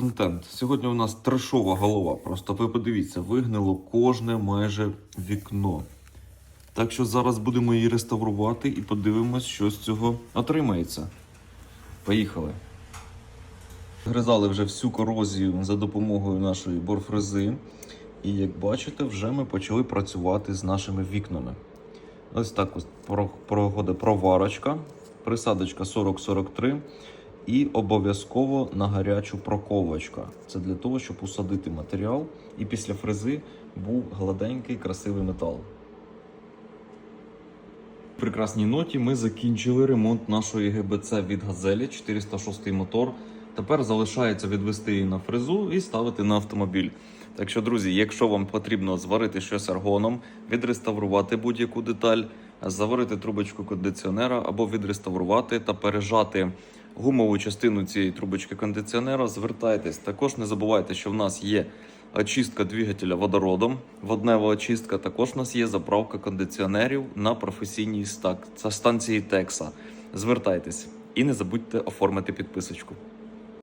контент. Сьогодні у нас трешова голова. Просто ви подивіться, вигнило кожне майже вікно. Так що зараз будемо її реставрувати і подивимось, що з цього отримається. Поїхали. Гризали вже всю корозію за допомогою нашої борфрези. І як бачите, вже ми почали працювати з нашими вікнами. Ось так ось проходить проварочка, присадочка 40-43 і обов'язково на гарячу проковочка. Це для того, щоб усадити матеріал і після фрези був гладенький, красивий метал. В прекрасній ноті ми закінчили ремонт нашої ГБЦ від Газелі 406 мотор. Тепер залишається відвести її на фрезу і ставити на автомобіль. Так що, друзі, якщо вам потрібно зварити щось аргоном, відреставрувати будь-яку деталь, заварити трубочку кондиціонера або відреставрувати та пережати гумову частину цієї трубочки кондиціонера, звертайтесь. Також не забувайте, що в нас є очистка двигателя водородом, воднева очистка. Також в нас є заправка кондиціонерів на професійній станції Текса. Звертайтесь і не забудьте оформити підписочку.